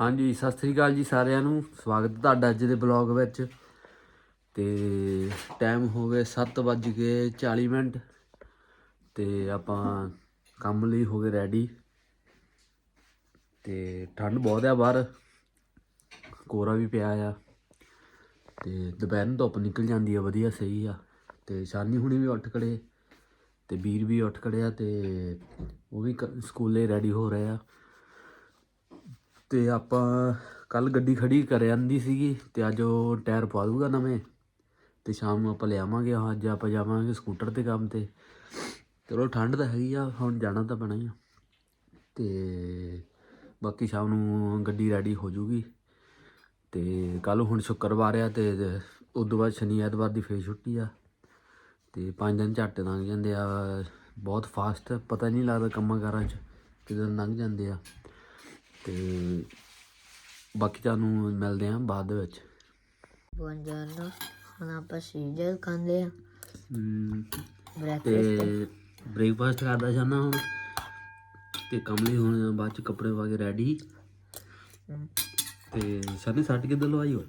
ਹਾਂਜੀ, ਸਤਿ ਸ੍ਰੀ ਅਕਾਲ ਜੀ ਸਾਰਿਆਂ ਨੂੰ। ਸਵਾਗਤ ਤੁਹਾਡਾ ਅੱਜ ਦੇ ਬਲੌਗ ਵਿੱਚ। ਤੇ ਟਾਈਮ ਹੋ ਗਏ 7:40 ਮਿੰਟ। ਤੇ ਆਪਾਂ ਕੰਮ ਲਈ ਹੋ ਗਏ ਰੈਡੀ ਤੇ ਠੰਡ ਬਹੁਤ ਆ ਬਾਹਰ। ਕੋਰਾ ਵੀ ਪਿਆ ਆ। ਤੇ ਦੁਪਹਿਰ ਨੂੰ ਧੁੱਪ ਨਿਕਲ ਜਾਂਦੀ ਆ, ਵਧੀਆ, ਸਹੀ ਆ। ਤੇ ਸ਼ਾਨੀ ਹੁਣੀ ਵੀ ਉੱਠ ਖੜੇ। ਤੇ ਵੀਰ ਵੀ ਉੱਠ ਖੜਿਆ ਤੇ ਉਹ ਵੀ ਕ- ਸਕੂਲੇ ਰੈਡੀ ਹੋ ਰਹੇ ਆ। ਤੇ ਆਪਾਂ ਕੱਲ ਗੱਡੀ ਖੜੀ ਕਰ ਆਂਦੀ ਸੀਗੀ ਤੇ ਅੱਜ ਉਹ ਟਾਇਰ ਪਾ ਦੂਗਾ ਨਵੇਂ ਤੇ ਸ਼ਾਮ ਨੂੰ ਆਪਾਂ ਲਿਆਵਾਂਗੇ ਅੱਜ ਆਪਾਂ ਜਾਵਾਂਗੇ ਸਕੂਟਰ ਤੇ ਕੰਮ ਤੇ। ਚਲੋ ਠੰਡ ਤਾਂ ਹੈਗੀ ਆ, ਹੁਣ ਜਾਣਾ ਤਾਂ ਪੈਣਾ ਹੀ ਆ। ਤੇ ਬਾਕੀ ਸ਼ਾਮ ਨੂੰ ਗੱਡੀ ਰੈਡੀ ਹੋ ਜੂਗੀ। ਤੇ ਕੱਲ ਹੁਣ ਸ਼ੁੱਕਰਵਾਰ ਆ ਤੇ ਉਸ ਤੋਂ ਬਾਅਦ ਸ਼ਨੀ ਐਤਵਾਰ ਦੀ ਫੇਰ ਛੁੱਟੀ ਆ। ਤੇ ਪੰਜ ਦਿਨ ਝੱਟ ਲੰਘ ਜਾਂਦੇ ਆ, ਬਹੁਤ ਫਾਸਟ ਪਤਾ ਨਹੀਂ ਲੱਗਦਾ ਕੰਮਾਂ ਕਾਰਾਂ 'ਚ ਕਿਦੋਂ ਲੰਘ ਜਾਂਦੇ ਆ। ਤੇ ਬਾਕੀ ਤੁਹਾਨੂੰ ਮਿਲਦੇ ਆਂ ਬਾਅਦ ਦੇ ਵਿੱਚ। Buongiorno, ਹੁਣ ਆਪਾਂ ਸੀਜ਼ਰ ਖਾਂਦੇ ਆ ਹਮ, ਬ੍ਰੈਕਫਾਸਟ ਤੇ। ਬ੍ਰੇਕਫਾਸਟ ਕਰਦਾ ਜਾਣਾ ਹੁਣ। ਤੇ ਕਮਲੀ ਹੁਣ ਬਾਅਦ ਚ ਕੱਪੜੇ ਪਾ ਕੇ ਰੈਡੀ ਤੇ ਸਾਡੇ ਸੱਟ ਕਿੱਦਾਂ ਲਵਾਈ ਹੋਈ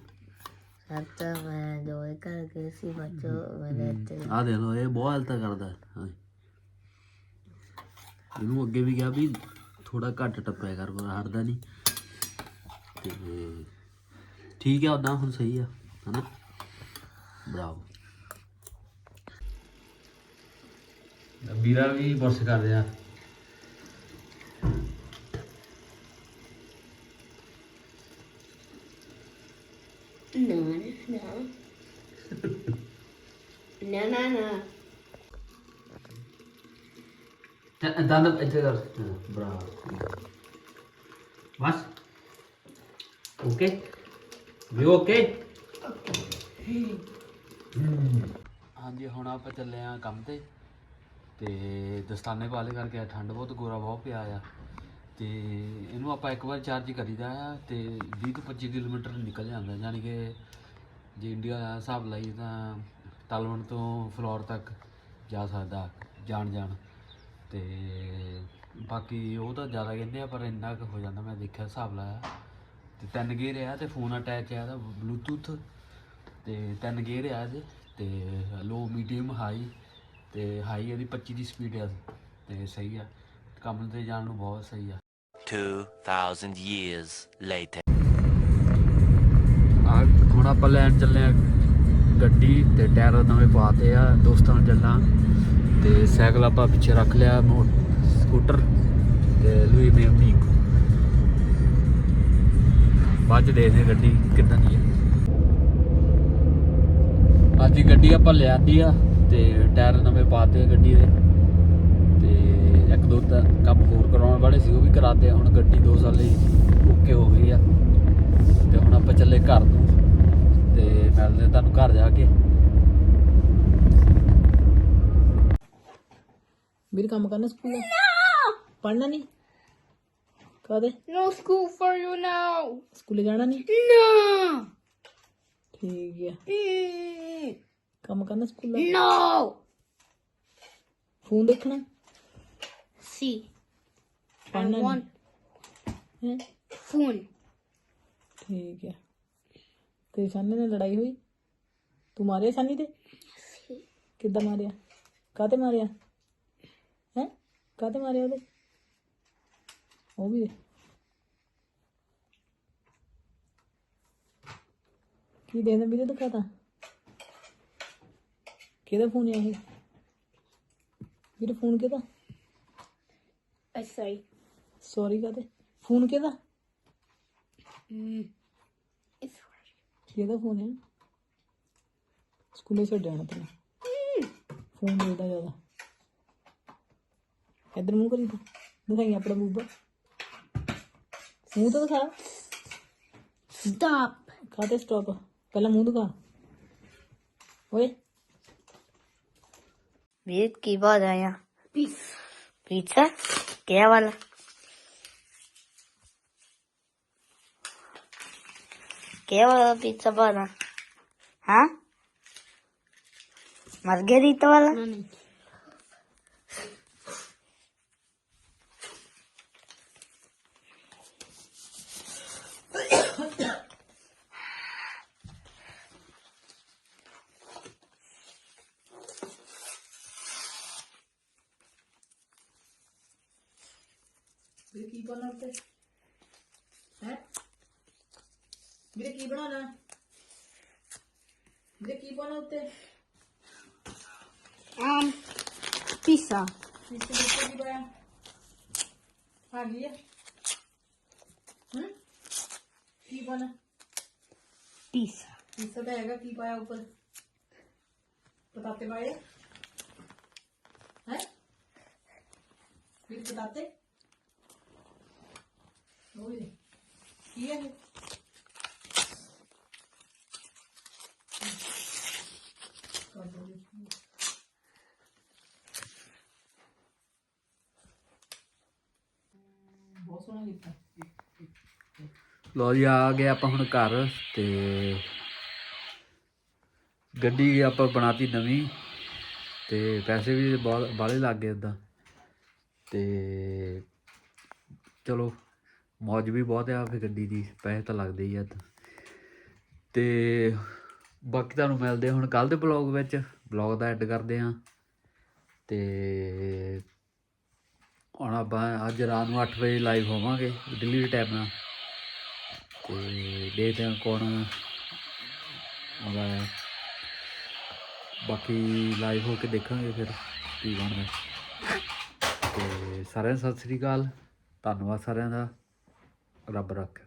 ਸੱਤ ਮੈਂ ਦੋਏ ਕਰਕੇ ਸੀ ਬੱਚੋ ਮੇਰੇ ਤੇ ਆ ਦੇ ਲੋ ਇਹ ਬਹੁਤ ਹਲਤਾ ਕਰਦਾ। ਹੈ। ਹਾਂ। ਇਹਨੂੰ ਅੱਗੇ ਵੀ ਕਿਹਾ ਵੀ ਥੋੜਾ ਘੱਟ ਟੱਪਿਆ ਕਰ ਪਰ ਹਟਦਾ ਨਹੀਂ। ਤੇ ਠੀਕ ਹੈ ਉਦਾਂ ਹੁਣ ਸਹੀ ਆ ਹਨਾ? ਬਰਾਵੋ। ਵੀਰਾ ਵੀ ਬਰਸ ਕਰ ਰਿਹਾ। ਨਾ ਨਾ। ਨਾ ਨਾ ਨਾ। ਦੰਦ ਇੱਥੇ ਕਰ ਬਰਾਵੋ ਬਸ। ਓਕੇ ਵੀ ਓਕੇ ਹਾਂਜੀ ਹੁਣ ਆਪਾਂ ਚੱਲੇ ਆ ਕੰਮ ਤੇ। ਤੇ ਦਸਤਾਨੇ ਵਾਲੇ ਕਰਕੇ ਠੰਡ ਬਹੁਤ ਗੋਰਾ ਬਹੁਤ ਪਿਆ ਆ। ਤੇ ਇਹਨੂੰ ਆਪਾਂ ਇੱਕ ਵਾਰ ਚਾਰਜ ਕਰੀਦਾ ਆ ਤੇ 20 ਤੋਂ 25 ਕਿਲੋਮੀਟਰ ਨਿਕਲ ਜਾਂਦਾ। ਯਾਨੀ ਕਿ ਜੇ ਇੰਡੀਆ ਦਾ ਹਿਸਾਬ ਲਾਈ ਤਾਂ ਤਲਵਣ ਤੋਂ ਫਲੋਰ ਤੱਕ ਜਾ ਸਕਦਾ ਜਾਣ ਜਾਣ ਤੇ ਬਾਕੀ ਉਹ ਤਾਂ ਜ਼ਿਆਦਾ ਕਹਿੰਦੇ ਆ ਪਰ ਇੰਨਾ ਕੁ ਹੋ ਜਾਂਦਾ ਮੈਂ ਦੇਖਿਆ ਹਿਸਾਬ ਲਾਇਆ। ਤੇ ਤਿੰਨ ਗੇਅਰ ਆ ਤੇ ਫੋਨ ਅਟੈਚ ਆ ਇਹਦਾ ਬਲੂਟੁੱਥ ਤੇ ਤਿੰਨ ਗੇਅਰ ਆ ਇਹਦੇ ਤੇ ਲੋ ਮੀਡੀਅਮ ਹਾਈ ਤੇ ਹਾਈ ਇਹਦੀ 25 ਦੀ ਸਪੀਡ ਆ ਤੇ ਸਹੀ ਆ। ਕੰਮ ਤੇ ਜਾਣ ਨੂੰ ਬਹੁਤ ਸਹੀ ਆ। 2,000 years later. ਆ ਹੁਣ ਆਪਾਂ ਲੈਣ ਚੱਲੇ ਆ ਗੱਡੀ ਤੇ ਟਾਇਰ ਨਵੇਂ ਪਾਤੇ ਆ ਦੋਸਤਾਂ ਨਾਲ ਚੱਲਾਂ। ਤੇ ਸਾਈਕਲ ਆਪਾਂ ਪਿੱਛੇ ਰੱਖ ਲਿਆ, ਮੋ- ਸਕੂਟਰ ਤੇ ਲੂਈ ਮੇ ਮੀਕ ਬਾਅਦ ਚ ਦੇਖਦੇ ਗੱਡੀ ਕਿੱਦਾਂ ਦੀ ਆ ਅੱਜ ਦੀ ਗੱਡੀ ਆਪਾਂ ਲਿਆਂਦੀ ਆ ਤੇ ਟਾਇਰ ਨਵੇਂ ਪਾਤੇ ਆ ਗੱਡੀ ਦੇ। ਤੇ ਇੱਕ ਦੋ ਤਾਂ ਕੰਮ ਹੋਰ ਕਰਾਉਣ ਵਾਲੇ ਸੀ, ਉਹ ਵੀ ਕਰਾਤੇ ਹੁਣ ਗੱਡੀ 2 ਸਾਲ ਲਈ ਓਕੇ ਹੋ ਗਈ ਆ। ਤੇ ਹੁਣ ਆਪਾਂ ਚੱਲੇ ਘਰ ਨੂੰ। ਤੇ ਮਿਲਦੇ ਆ ਤੁਹਾਨੂੰ ਘਰ ਜਾ ਕੇ। ਵੀਰ ਕੰਮ ਕਰਨਾ ਸਕੂਲ ਦਾ ਪੜਨਾ ਨਹੀਂ ਕਾਦੇ No school for you now. ਸਕੂਲੇ ਜਾਣਾ ਨਹੀਂ No. ਠੀਕ ਹੈ Mm. ਕੰਮ ਕਰਨਾ ਸਕੂਲ ਦਾ No. ਫੋਨ ਦੇਖਣਾ See, I ਪੜਨਾ want ਹੈ phone. ਠੀਕ ਹੈ ਤੇ ਸਾਨੇ ਨਾਲ ਲੜਾਈ ਹੋਈ ਤੂੰ ਮਾਰਿਆ ਸਾਨੀ ਤੇ ਕਿੱਦਾਂ ਮਾਰਿਆ ਕਾਤੇ ਮਾਰਿਆ ਕਾਤੇ ਮਾਰਿਆ ਉਹਦੇ? ਉਹ ਵੀ ਦੇ। ਕੀ ਦੇਖਦਾ ਵੀਰੇ ਦਿਖਾਤਾ ਕਿਹਦਾ ਫੋਨ ਹੈ ਇਹ? ਵੀਰੇ ਫੋਨ ਕਿਹਦਾ? say. ਸੌਰੀ ਕਾਤੇ ਫੋਨ ਕਿਹਦਾ? ਕਿਹਦਾ ਫੋਨ ਹੈ ਸਕੂਲੇ ਛੱਡਿਆ ਤੈਨੂੰ। ਫੋਨ ਮਿਲਦਾ ਜ਼ਿਆਦਾ। ਇੱਧਰ ਮੂੰਹ ਕਰੀ ਤੂੰ ਦਿਖਾਈ ਆਪਣਾ ਬੂਬਾ ਮੂੰਹ ਤਾਂ ਦਿਖਾ stop. ਕਾਤੇ ਸਟਾਪ ਪਹਿਲਾਂ ਮੂੰਹ ਦਿਖਾ ਓਏ ਵੀਰ ਕੀ ਬਾਤ ਆਇਆ Peace. ਪੀਜ਼ਾ ਕਿਹੜਾ ਵਾਲਾ ਕਿਹੜਾ ਵਾਲਾ ਪੀਜ਼ਾ ਬਣਾ ਹਾਂ ਮਾਰਗਰੀਟਾ ਵਾਲਾ No, no. ਵੀਰੇ ਕੀ ਪਾਣਾ ਉੱਤੇ ਹੈ ਵੀਰੇ ਕੀ ਬਣਾਉਣਾ ਵੀਰੇ ਕੀ ਪਾਣਾ ਉੱਤੇ Um, pizza. ਇਸ ਦੇ ਉੱਤੇ ਕੀ ਪਾਇਆ ਆ ਗਈ ਹੈ ਹੂੰ ਕੀ ਪਾਣਾ Pizza. ਇਸ ਦਾ ਹੈਗਾ ਕੀ ਪਾਇਆ ਉੱਪਰ ਪਤਾਤੇ ਪਾਏ ਹੈ ਫਿਰ ਪਤਾਤੇ ਓਏ ਕੀ ਹੈ ਬਹੁਤ ਸੋਹਣਾ ਕੀਤਾ ਲੋ ਜੀ, ਆ ਗਏ ਆਪਾਂ ਹੁਣ ਘਰ ਤੇ ਗੱਡੀ ਆਪਾਂ ਬਣਾਤੀ ਨਵੀਂ ਤੇ ਪੈਸੇ ਵੀ ਬਹੁਤ ਬਾਹਲੇ ਲੱਗ ਗਏ ਉਦਾਂ ਤੇ ਚਲੋ। ਮੌਜ ਵੀ ਬਹੁਤ ਆ, ਫਿਰ ਗੱਡੀ ਦੀ ਪੈਸੇ ਤਾਂ ਲੱਗਦੇ ਹੀ ਆ ਤੇ ਬਾਕੀ ਤੁਹਾਨੂੰ ਮਿਲਦੇ ਹੁਣ ਕੱਲ ਦੇ ਬਲੌਗ ਵਿੱਚ। ਬਲੌਗ ਦਾ ਐਡ ਕਰਦੇ ਆ ਤੇ ਹੁਣ ਆਪਾਂ ਅੱਜ ਰਾਤ ਨੂੰ 8 ਵਜੇ ਲਾਈਵ ਹੋਵਾਂਗੇ ਦਿੱਲੀ ਦੇ ਟਾਈਮ ਨਾਲ। ਤੇ ਦੇਖਦੇ ਹਾਂ ਕੌਣ ਆਉਂਦਾ ਹੈ। ਬਾਕੀ ਲਾਈਵ ਹੋ ਕੇ ਦੇਖਾਂਗੇ ਫਿਰ ਕੀ ਬਣਦਾ। ਤੇ ਸਾਰਿਆਂ ਨੂੰ ਸਤਿ ਸ੍ਰੀ ਅਕਾਲ। ਧੰਨਵਾਦ ਸਾਰਿਆਂ ਦਾ। ਰੱਬ ਰੱਖ